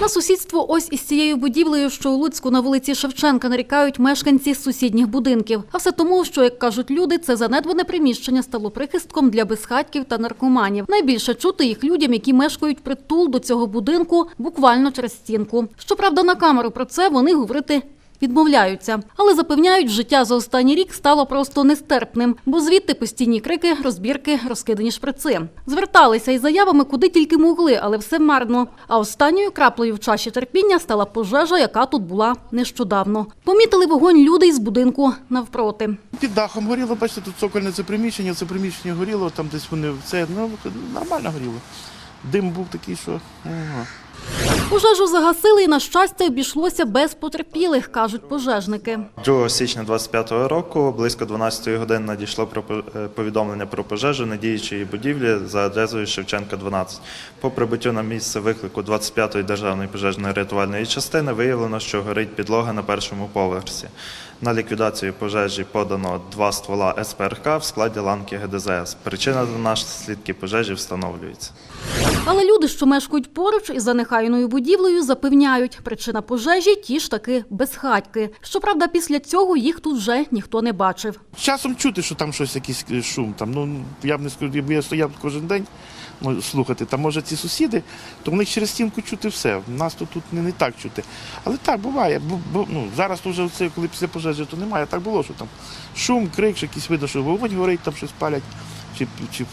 На сусідство ось із цією будівлею, що у Луцьку на вулиці Шевченка нарікають мешканці сусідніх будинків. А все тому, що, як кажуть люди, це занедбане приміщення стало прихистком для безхатьків та наркоманів. Найбільше чути їх людям, які мешкають притул до цього будинку буквально через стінку. Щоправда, на камеру про це вони говорити відмовляються, але запевняють, життя за останній рік стало просто нестерпним, бо звідти постійні крики, розбірки, розкидані шприци. Зверталися із заявами куди тільки могли, але все марно. А останньою краплею в чаші терпіння стала пожежа, яка тут була нещодавно. Помітили вогонь люди із будинку навпроти. Під дахом горіло, бачите, тут цокольне це приміщення, це приміщення горіло, там десь вони це ну, нормально горіло. Дим був такий, що. Ага. Пожежу загасили і, на щастя, обійшлося без потерпілих, кажуть пожежники. 2 січня 25-го року близько 12-ї години надійшло е, повідомлення про пожежу на діючій будівлі за адресою Шевченка 12. По прибуттю на місце виклику 25-ї державної пожежної рятувальної частини виявлено, що горить підлога на першому поверсі. На ліквідацію пожежі подано два ствола СПРК в складі ланки ГДЗС. Причина та наслідки пожежі встановлюється. Але люди, що мешкають поруч із занехайною будівлею, запевняють, причина пожежі ті ж таки безхатьки. Щоправда, після цього їх тут вже ніхто не бачив. Часом чути, що там щось якийсь е, шум. Там, ну, я б не скажу, я стояв кожен день ну, слухати, там може ці сусіди, то в них через стінку чути все. У нас тут, тут не, не так чути. Але так буває. Бу, бу, ну, зараз вже коли після пожежі, то немає. Так було, що там шум, крик, що якісь видно, що вогонь горить, там щось палять, чи, чи е,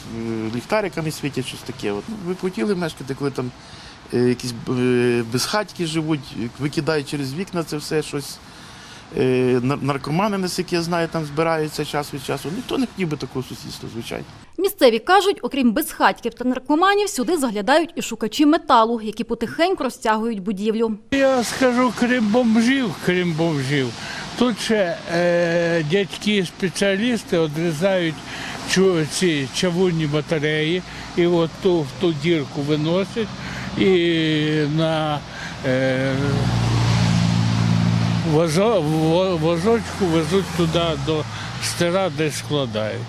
ліхтариками світять, щось таке. От, ну, ви хотіли мешкати, коли там е, якісь е, безхатьки живуть, викидають через вікна це все щось. Е, нар- Наркомани, наскільки я знаю, там збираються час від часу. Ніхто не хотів би такого сусідства, звичайно. Місцеві кажуть, окрім безхатьків та наркоманів, сюди заглядають і шукачі металу, які потихеньку розтягують будівлю. Я скажу, крім бомжів, крім бомжів, тут ще е, дядьки-спеціалісти відрізають ці чавунні батареї і от ту, в ту дірку виносять і на е, возочку везуть туди до стира, де складають.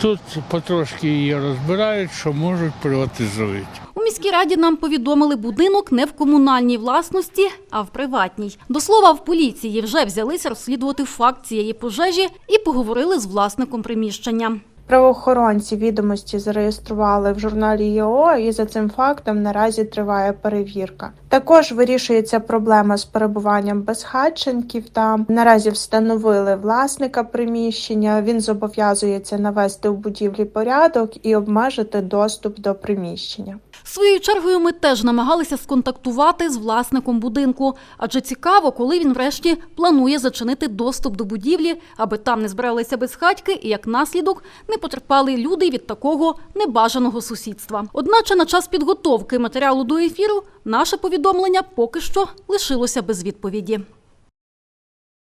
Тут потрошки її розбирають, що можуть приватизують. У міській раді нам повідомили, будинок не в комунальній власності, а в приватній. До слова, в поліції вже взялися розслідувати факт цієї пожежі і поговорили з власником приміщення. Правоохоронці відомості зареєстрували в журналі ЄО, і за цим фактом наразі триває перевірка. Також вирішується проблема з перебуванням безхатченків. Там наразі встановили власника приміщення. Він зобов'язується навести у будівлі порядок і обмежити доступ до приміщення. Своєю чергою ми теж намагалися сконтактувати з власником будинку, адже цікаво, коли він врешті планує зачинити доступ до будівлі, аби там не збиралися безхатьки і як наслідок не потерпали люди від такого небажаного сусідства. Одначе на час підготовки матеріалу до ефіру наше повідомлення поки що лишилося без відповіді.